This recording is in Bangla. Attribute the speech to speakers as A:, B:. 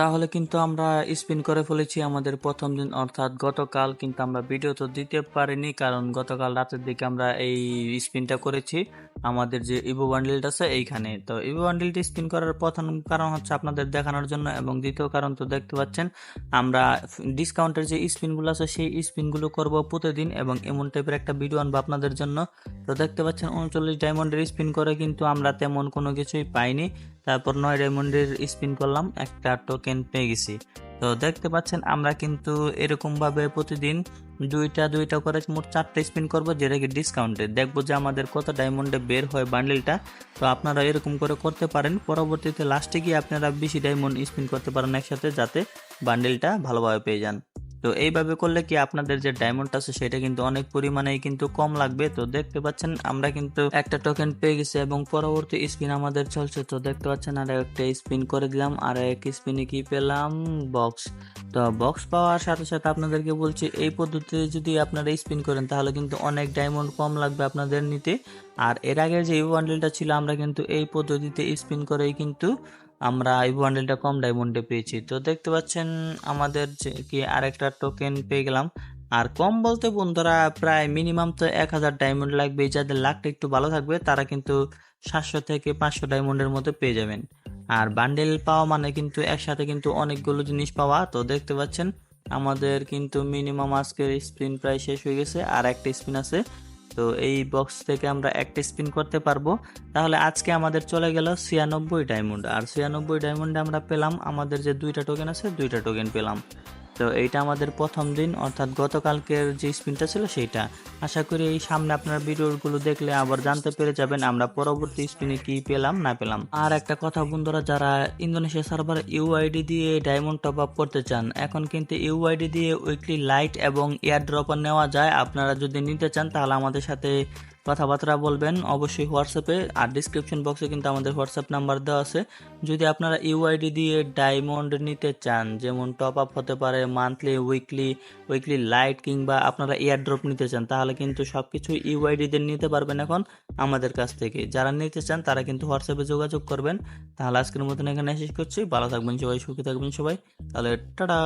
A: তাহলে কিন্তু আমরা স্পিন করে ফেলেছি আমাদের প্রথম দিন, অর্থাৎ গতকাল কিন্তু আমরা ভিডিও তো দিতে পারিনি, কারণ গতকাল রাতের দিকে আমরা এই স্পিনটা করেছি, আমাদের যে ইভো বান্ডিলটা আছে এইখানে। তো ইভো বান্ডিলটি স্পিন করার প্রথম কারণ হচ্ছে আপনাদের দেখানোর জন্য, এবং দ্বিতীয় কারণ তো দেখতে পাচ্ছেন, আমরা ডিসকাউন্টের যে স্পিনগুলো আছে সেই স্পিনগুলো করব প্রতিদিন, এবং এমন টাইপের একটা ভিডিও আনব আপনাদের জন্য। তো দেখতে পাচ্ছেন, উনচল্লিশ ডায়মন্ডের স্পিন করে কিন্তু আমরা তেমন কোনো কিছুই পাইনি। তারপর নয় ডায়মন্ডের স্পিন করলাম, একটা টোকেন পেয়ে গেছি। তো দেখতে পাচ্ছেন, আমরা কিন্তু এরকমভাবে প্রতিদিন দুইটা দুইটা করে মোট চারটে স্পিন করব, যেটা কি ডিসকাউন্টে দেখব যে আমাদের কত ডায়মন্ডে বের হয় বান্ডেলটা তো আপনারা এরকম করে করতে পারেন। পরবর্তীতে লাস্টে গিয়ে আপনারা বেশি ডায়মন্ড স্পিন করতে পারেন একসাথে, যাতে বান্ডেলটা ভালোভাবে পেয়ে যান। তো এইভাবে করলে কি আপনাদের যে ডায়মন্ড আছে সেটা কিন্তু অনেক পরিমাণে কিন্তু কম লাগবে? তো দেখতে পাচ্ছেন, আমরা কিন্তু একটা টোকেন পেয়ে গেছি এবং পরবর্তী স্পিন আমাদের চলছে। তো দেখতে পাচ্ছেন, আর একটা স্পিন করে দিলাম, আর এক স্পিনে কি পেলাম? বক্স তো বক্স পাওয়ার সাথে সাথে আপনাদেরকে বলছি, এই পদ্ধতিতে যদি আপনারা স্পিন করেন, তাহলে কিন্তু অনেক ডায়মন্ড কম লাগবে আপনাদের নিতে। আর এর আগে যে বান্ডেলটা ছিল, আমরা কিন্তু এই পদ্ধতিতে স্পিন করেই কিন্তু আমরা এই বান্ডেলটা কম ডায়মন্ডে পেয়েছি। তো দেখতে পাচ্ছেন, আমাদের যে কি আরেকটা টোকেন পেয়ে গেলাম। আর কম বলতে বন্ধুরা, প্রায় মিনিমাম তো এক হাজার ডায়মন্ড লাগবে যাদের লাকটা একটু ভালো থাকবে, তারা কিন্তু সাতশো থেকে পাঁচশো ডায়মন্ডের মধ্যে পেয়ে যাবেন। আর বান্ডেল পাওয়া মানে কিন্তু একসাথে কিন্তু অনেকগুলো জিনিস পাওয়া। তো দেখতে পাচ্ছেন, আমাদের কিন্তু মিনিমাম আজকের স্পিন প্রায় শেষ হয়ে গেছে আর একটা স্পিন আছে। তো এই বক্স থেকে আমরা একটা স্পিন করতে পারব। তাহলে আজকে আমাদের চলে গেল ছিয়ানব্বই ডায়মন্ড আর ছিয়ানব্বই ডায়মন্ডে আমরা পেলাম, আমাদের যে দুইটা টোকেন আছে, দুইটা টোকেন পেলাম। তো এইটা আমাদের প্রথম দিন, অর্থাৎ গতকালকের যে স্পিনটা ছিল সেইটা। আশা করি এই সামনে আপনার ভিডিওগুলো দেখলে আবার জানতে পেরে যাবেন আমরা পরবর্তী স্পিনে কি পেলাম, না পেলাম। আর একটা কথা বন্ধুরা, যারা ইন্দোনেশিয়া সার্ভার ইউআইডি দিয়ে ডায়মন্ড টপ আপ করতে চান, এখন কিন্তু ইউআইডি দিয়ে উইকলি লাইট এবং এয়ার ড্রপার নেওয়া যায়। আপনারা যদি নিতে চান তাহলে আমাদের সাথে কথাবার্তা বলবেন, অবশ্যই হোয়াটসঅ্যাপে আর ডিসক্রিপশন বক্সে কিন্তু আমাদের হোয়াটসঅ্যাপ নাম্বার দেওয়া আছে। যদি আপনারা ইউআইডি দিয়ে ডায়মন্ড নিতে চান, যেমন টপ আপ হতে পারে মান্থলি উইকলি উইকলি লাইট কিংবা আপনারা এয়ার ড্রপ নিতে চান, তাহলে কিন্তু সব কিছু দিয়ে নিতে পারবেন এখন আমাদের কাছ থেকে। যারা নিতে চান, তারা কিন্তু হোয়াটসঅ্যাপে যোগাযোগ করবেন। তাহলে আজকের মতন এখানে শেষ করছি। ভালো থাকবেন সবাই, সুখী থাকবেন সবাই। তাহলে টাটা!